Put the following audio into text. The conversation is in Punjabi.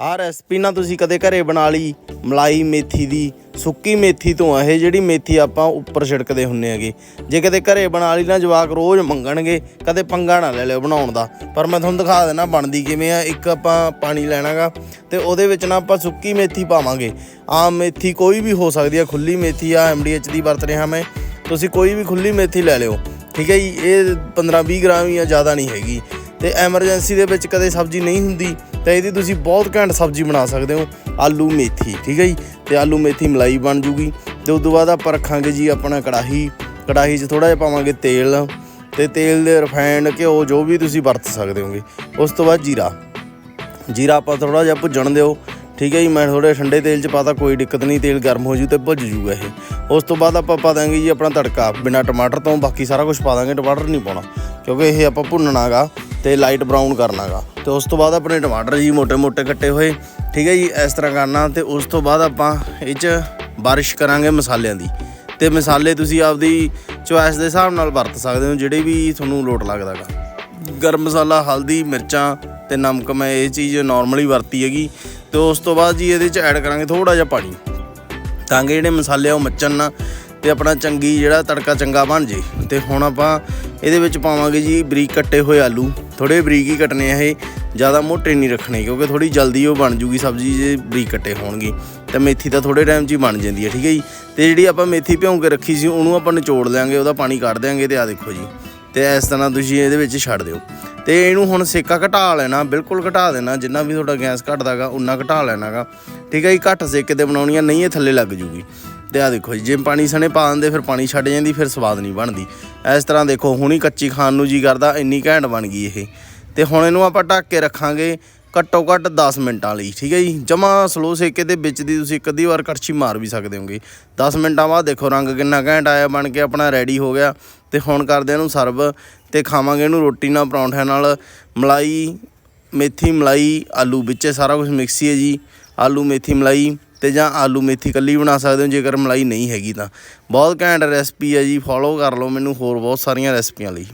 ਆਹ ਰੈਸਪੀ ਨਾ ਤੁਸੀਂ ਕਦੇ ਘਰੇ ਬਣਾ ਲਈ, ਮਲਾਈ ਮੇਥੀ ਦੀ, ਸੁੱਕੀ ਮੇਥੀ ਤੋਂ, ਇਹ ਜਿਹੜੀ ਮੇਥੀ ਆਪਾਂ ਉੱਪਰ ਛਿੜਕਦੇ ਹੁੰਨੇ ਹੈਗੇ। ਜੇ ਕਦੇ ਘਰੇ ਬਣਾ ਲਈ ਨਾ ਜਵਾਕ ਰੋਜ਼ ਮੰਗਣਗੇ, ਕਦੇ ਪੰਗਾ ਨਾ ਲੈ ਲਿਓ ਬਣਾਉਣ ਦਾ। ਪਰ ਮੈਂ ਤੁਹਾਨੂੰ ਦਿਖਾ ਦੇਣਾ ਬਣਦੀ ਕਿਵੇਂ ਆ, ਇੱਕ ਆਪਾਂ ਪਾਣੀ ਲੈਣਾਗਾ, ਤੇ ਉਹਦੇ ਵਿੱਚ ਨਾ ਆਪਾਂ ਸੁੱਕੀ ਮੇਥੀ ਪਾਵਾਂਗੇ। ਆਮ ਮੇਥੀ ਕੋਈ ਵੀ ਹੋ ਸਕਦੀ ਆ, ਖੁੱਲੀ ਮੇਥੀ ਆ ਐਮਡੀਐਚ ਦੀ ਵਰਤ ਰਿਹਾ ਮੈਂ, ਤੁਸੀਂ ਕੋਈ ਵੀ ਖੁੱਲੀ ਮੇਥੀ ਲੈ ਲਿਓ। ਠੀਕ ਹੈ ਜੀ, ਇਹ 15-20 ਗ੍ਰਾਮ ਹੀ ਆ ਜ਼ਿਆਦਾ ਨਹੀਂ ਹੈਗੀ। ਤੇ ਐਮਰਜੈਂਸੀ ਦੇ ਵਿੱਚ ਕਦੇ ਸਬਜ਼ੀ ਨਹੀਂ ਹੁੰਦੀ ਤਾਂ ਇਹਦੀ ਤੁਸੀਂ ਬਹੁਤ ਘੈਂਟ ਸਬਜ਼ੀ ਬਣਾ ਸਕਦੇ ਹੋ, ਆਲੂ ਮੇਥੀ, ਠੀਕ ਹੈ ਜੀ? ਤੇ ਆਲੂ ਮੇਥੀ ਮਲਾਈ ਬਣ ਜੂਗੀ। ਤੇ ਉਸ ਤੋਂ ਬਾਅਦ ਆਪਾਂ ਰੱਖਾਂਗੇ ਜੀ ਆਪਣਾ ਕੜਾਹੀ। ਕੜਾਹੀ 'ਚ ਥੋੜਾ ਜਿਹਾ ਪਾਵਾਂਗੇ ਤੇਲ। ਤੇ ਤੇਲ ਦੇ ਰਿਫਾਈਨਡ ਘਿਓ ਜੋ ਵੀ ਤੁਸੀਂ ਵਰਤ ਸਕਦੇ ਹੋਗੇ। ਉਸ ਤੋਂ ਬਾਅਦ ਜੀਰਾ। ਜੀਰਾ ਆਪਾਂ ਥੋੜਾ ਜਿਹਾ ਭੁੱਜਣ ਦਿਓ। ਠੀਕ ਹੈ ਜੀ, ਮੈਂ ਥੋੜੇ ਠੰਡੇ ਤੇਲ 'ਚ ਪਾਤਾ, ਕੋਈ ਦਿੱਕਤ ਨਹੀਂ, ਤੇਲ ਗਰਮ ਹੋ ਜੂ ਤੇ ਭੁੱਜ ਜੂਗਾ ਇਹ। ਉਸ ਤੋਂ ਬਾਅਦ ਆਪਾਂ ਪਾ ਦਾਂਗੇ ਜੀ ਆਪਣਾ ਤੜਕਾ। ਬਿਨਾ ਟਮਾਟਰ ਤੋਂ ਬਾਕੀ ਸਾਰਾ ਕੁਝ ਪਾ ਦਾਂਗੇ ਟਮਾਟਰ ਨਹੀਂ ਪਾਉਣਾ। ਕਿਉਂਕਿ ਇਹ ਆਪਾਂ ਭੁੰਨਣਾਗਾ। ਤੇ ਲਾਈਟ ਬ੍ਰਾਊਨ ਕਰਨਾਗਾ। ਤੇ ਉਸ ਤੋਂ ਬਾਅਦ ਆਪਣੇ ਟਮਾਟਰ ਜੀ ਮੋٹے-ਮੋٹے ਕੱਟੇ ਹੋਏ। ਠੀਕ ਹੈ ਜੀ, ਇਸ ਤਰ੍ਹਾਂ ਕਰਨਾ ਤੇ ਉਸ ਤੋਂ ਬਾਅਦ ਆਪਾਂ ਇਹ 'ਚ ਬਾਰਿਸ਼ ਕਰਾਂਗੇ ਮਸਾਲਿਆਂ ਦੀ। ਤੇ ਮਸਾਲੇ ਤੁਸੀਂ ਆਪਦੀ ਚੁਆਇਸ ਦੇ ਹਿਸਾਬ ਨਾਲ ਵਰਤ ਸਕਦੇ ਹੋ, ਜਿਹੜੇ ਵੀ ਤੁਹਾਨੂੰ ਲੋਟ ਲੱਗਦਾਗਾ। ਗਰਮ ਮਸਾਲਾ, ਹਲਦੀ, ਮਿਰਚਾਂ ਤੇ ਨਮਕ, ਮੈਂ ਇਹ ਚੀਜ਼ ਨਾਰਮਲੀ ਵਰਤੀ ਹੈਗੀ। ਤੇ ਉਸ ਤੋਂ ਬਾਅਦ ਜੀ ਇਹਦੇ ਚ ਐਡ ਕਰਾਂਗੇ ਥੋੜਾ ਜਿਹਾ ਪਾਣੀ। ਤਾਂ ਕਿ ਜਿਹੜੇ ਮਸਾਲੇ ਆ ਉਹ ਮੱਚਣ ਨਾ। ਤੇ ਆਪਣਾ ਚੰਗੀ ਜਿਹੜਾ ਤੜਕਾ ਚੰਗਾ ਬਣ ਜੇ। ਤੇ ਹੁਣ ਆਪਾਂ ਇਹਦੇ ਵਿੱਚ ਪਾਵਾਂਗੇ ਜੀ ਬਰੀਕ ਕੱਟੇ ਹੋਏ ਆਲੂ। ਥੋੜੇ ਬਰੀਕ ਹੀ ਕੱਟਨੇ ਆ ਇਹ, ਜ਼ਿਆਦਾ ਮੋਟੇ ਨਹੀਂ ਰੱਖਣੇ, ਕਿਉਂਕਿ ਥੋੜੀ ਜਲਦੀ ਉਹ ਬਣ ਜੂਗੀ ਸਬਜ਼ੀ ਜੇ ਬਰੀਕ ਕੱਟੇ ਹੋਣਗੇ। ਤਾਂ ਮੇਥੀ ਤਾਂ ਥੋੜੇ ਟਾਈਮ 'ਚ ਹੀ ਬਣ ਜਾਂਦੀ ਹੈ ਠੀਕ ਹੈ ਜੀ? ਤੇ ਜਿਹੜੀ ਆਪਾਂ ਮੇਥੀ ਭਿਉਂ ਕੇ ਰੱਖੀ ਸੀ, ਉਹਨੂੰ ਆਪਾਂ ਨਿਚੋੜ ਲਿਆਂਗੇ ਉਹਦਾ ਪਾਣੀ ਕੱਢ ਦਿਆਂਗੇ ਤੇ ਆ ਦੇਖੋ ਜੀ। ਤੇ ਇਸ ਤਰ੍ਹਾਂ ਤੁਸੀਂ ਇਹਦੇ ਵਿੱਚ ਛੱਡ ਦਿਓ। ਤੇ ਇਹਨੂੰ ਹੁਣ ਸੇਕਾ ਘਟਾ ਲੈਣਾ, ਬਿਲਕੁਲ ਘਟਾ ਦੇਣਾ, ਜਿੰਨਾ ਵੀ ਤੁਹਾਡਾ ਗੈਸ ਘਟਦਾਗਾ ਉਨਾ ਘਟਾ ਲੈਣਾਗਾ। ਠੀਕ ਹੈ ਜੀ, ਘੱਟ ਸੇਕੇ ਤੇ ਬਣਾਉਣੀ ਆ, ਨਹੀਂ ਇਹ ਥੱਲੇ ਲੱਗ ਜੂਗੀ। ਤੇ ਆ ਦੇਖੋ ਜੀ, ਜੇ ਪਾਣੀ ਸਣੇ ਪਾ ਦਿੰਦੇ, ਫਿਰ ਪਾਣੀ ਛੱਡ ਜਾਂਦੀ, ਫਿਰ ਸਵਾਦ ਨਹੀਂ ਬਣਦੀ। ਇਸ ਤਰ੍ਹਾਂ ਦੇਖੋ, ਹੁਣੀ ਕੱਚੀ ਖਾਣ ਨੂੰ ਜੀ ਕਰਦਾ, ਇੰਨੀ ਘੈਂਟ ਬਣ ਗਈ ਇਹ। ਤੇ ਹੁਣ ਇਹਨੂੰ ਆਪਾਂ ਢੱਕ ਕੇ ਰੱਖਾਂਗੇ ਘੱਟੋ ਘੱਟ 10 ਮਿੰਟਾਂ ਲਈ, ਠੀਕ ਹੈ ਜੀ? ਜਮਾ ਸਲੋ ਸੇਕੇ ਦੇ ਵਿੱਚ ਦੀ ਤੁਸੀਂ ਇੱਕ ਅੱਧੀ ਵਾਰ ਕੜਛੀ ਮਾਰ ਵੀ ਸਕਦੇ ਹੋਗੇ। 10 ਮਿੰਟਾਂ ਬਾਅਦ ਦੇਖੋ, ਰੰਗ ਕਿੰਨਾ ਘੈਂਟ ਆਇਆ, ਬਣ ਕੇ ਆਪਣਾ ਰੈਡੀ ਹੋ ਗਿਆ। ਤੇ ਹੁਣ ਕਰਦੇ ਇਹਨੂੰ ਸਰਵ ਤੇ ਖਾਵਾਂਗੇ ਇਹਨੂੰ ਰੋਟੀ ਨਾਲ, ਪਰੌਂਠਿਆਂ ਨਾਲ। ਮਲਾਈ, ਮੇਥੀ, ਮਲਾਈ, ਆਲੂ ਵਿੱਚ ਸਾਰਾ ਕੁਝ ਮਿਕਸ ਹੀ ਹੈ ਜੀ। ਆਲੂ, ਮੇਥੀ, ਮਲਾਈ ਤੇ ਜਾਂ ਆਲੂ ਮੇਥੀ ਕੱਲੀ ਬਣਾ ਸਕਦੇ ਹੋ, ਜੇਕਰ ਮਲਾਈ ਨਹੀਂ ਹੈਗੀ ਤਾਂ। ਬਹੁਤ ਘੈਂਟ ਰੈਸਪੀ ਹੈ ਜੀ ਫੋਲੋ ਕਰ ਲਓ ਮੈਨੂੰ ਹੋਰ ਬਹੁਤ ਸਾਰੀਆਂ ਰੈਸਪੀਆਂ ਲਈ।